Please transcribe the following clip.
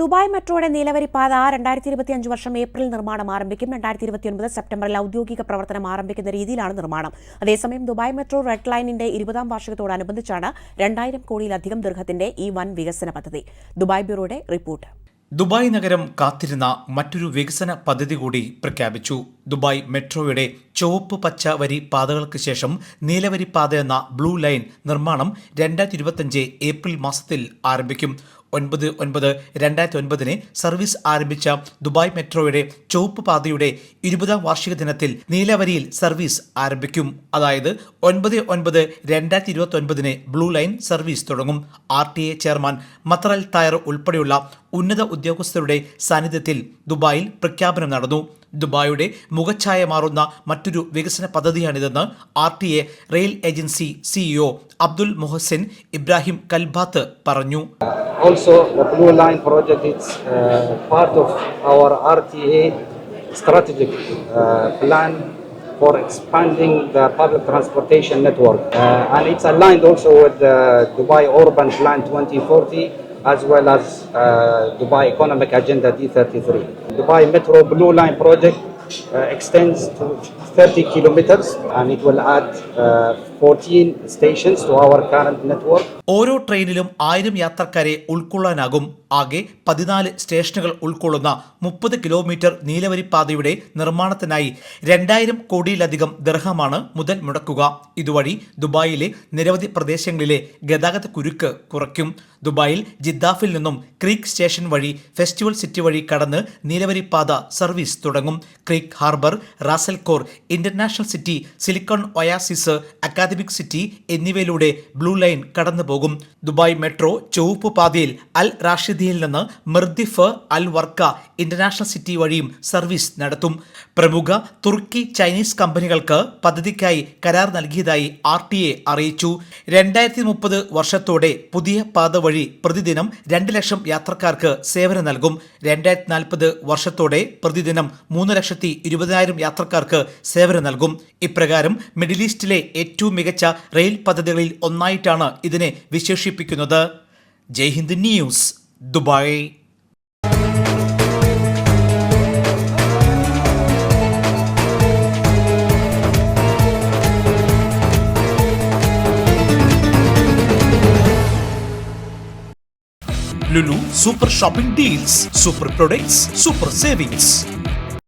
Dubai മെട്രോയുടെ നീലവരി പാത രണ്ടായിരത്തി ഇരുപത്തി അഞ്ച് വർഷം ഏപ്രിൽ നിർമ്മാണം ആരംഭിക്കും. രണ്ടായിരത്തി ഇരുപത്തിയൊൻപത് സെപ്റ്റംബറിൽ ഔദ്യോഗിക പ്രവർത്തനം ആരംഭിക്കുന്ന രീതിയിലാണ് നിർമ്മാണം. അതേസമയം ദുബായ് മെട്രോ റെഡ് ലൈനിന്റെ ഇരുപതാം വാർഷികത്തോടനുബന്ധിച്ചാണ് രണ്ടായിരം കോടിയിലധികം ദീർഘത്തിന്റെ ഈ വൻ വികസന പദ്ധതി. Dubai ബ്യൂറോയുടെ report. ദുബായ് നഗരം കാത്തിരുന്ന മറ്റൊരു വികസന പദ്ധതി കൂടി പ്രഖ്യാപിച്ചു. ദുബായ് മെട്രോയുടെ ചുവപ്പ് പച്ച വരി പാതകൾക്ക് ശേഷം നീലവരി പാത എന്ന ബ്ലൂ ലൈൻ നിർമ്മാണം രണ്ടായിരത്തി ഇരുപത്തഞ്ച് ഏപ്രിൽ മാസത്തിൽ ആരംഭിക്കും. ഒൻപത് ഒൻപത് രണ്ടായിരത്തി ഒൻപതിന് സർവീസ് ആരംഭിച്ച ദുബായ് മെട്രോയുടെ ചുവപ്പ് പാതയുടെ ഇരുപതാം വാർഷിക ദിനത്തിൽ നീലവരിയിൽ സർവീസ് ആരംഭിക്കും. അതായത് ഒൻപത് ഒൻപത് രണ്ടായിരത്തി ഇരുപത്തി ഒൻപതിന് ബ്ലൂ ലൈൻ സർവീസ് തുടങ്ങും. R T A chairman Mattar Tayer ഉൾപ്പെടെയുള്ള ഉന്നത ഉദ്യോഗസ്ഥരുടെ സാന്നിധ്യത്തിൽ ദുബായിൽ പ്രഖ്യാപനം നടന്നു. ദുബായുടെ മുഖഛായ മാറുന്ന മറ്റൊരു വികസന പദ്ധതിയാണിതെന്ന് R T A rail agency CEO Abdul Mohsin Ibrahim Kalbat പറഞ്ഞു. Also line project of our R T A strategic plan for expanding the public transportation network and it's aligned also with Dubai plan twenty forty as well as uh, Dubai Economic Agenda D33. Dubai Metro Blue Line project uh, extends to 30 kilometers and it will add uh, 14 stations to our current. ഓരോ ട്രെയിനിലും ആയിരം യാത്രക്കാരെ ഉൾക്കൊള്ളാനാകും. ആകെ പതിനാല് സ്റ്റേഷനുകൾ ഉൾക്കൊള്ളുന്ന മുപ്പത് kilometre നീലവരി പാതയുടെ നിർമ്മാണത്തിനായി രണ്ടായിരം കോടിയിലധികം ദർഹമാണ് മുതൽ മുടക്കുക. ഇതുവഴി ദുബായിലെ നിരവധി പ്രദേശങ്ങളിലെ ഗതാഗത കുരുക്ക് കുറയ്ക്കും. ദുബായിൽ ജിദ്ദാഫിൽ നിന്നും ക്രീക്ക് സ്റ്റേഷൻ വഴി ഫെസ്റ്റിവൽ സിറ്റി വഴി കടന്ന് നീലവരി പാത സർവീസ് തുടങ്ങും. Creek harbour Ras Al Khor international city silicon oasis academic city എന്നിവയിലൂടെ ബ്ലൂ ലൈൻ കടന്നുപോകും. ദുബായ് മെട്രോ ചുവപ്പ് പാതയിൽ അൽ റാഷിദിയിൽ നിന്ന് Mirdif Al Warqa international city വഴിയും സർവീസ് നടത്തും. പ്രമുഖ തുർക്കി ചൈനീസ് കമ്പനികൾക്ക് പദ്ധതിക്കായി കരാർ നൽകിയതായി ആർ ടി എ അറിയിച്ചു. രണ്ടായിരത്തി മുപ്പത് വർഷത്തോടെ പുതിയ പാത വഴി പ്രതിദിനം രണ്ട് ലക്ഷം യാത്രക്കാർക്ക് സേവനം നൽകും. രണ്ടായിരത്തി നാൽപ്പത് വർഷത്തോടെ പ്രതിദിനം മൂന്ന് ലക്ഷത്തി ഇരുപതിനായിരം യാത്രക്കാർക്ക് സേവനം നൽകും. ഇപ്രകാരം മിഡിൽ ഈസ്റ്റിലെ ഏറ്റവും ഏറ്റവും മികച്ച റെയിൽ പദ്ധതികളിൽ ഒന്നായിട്ടാണ് ഇതിനെ വിശേഷിപ്പിക്കുന്നത്. Jaihind news Dubai. Lulu super shopping deals super products super savings.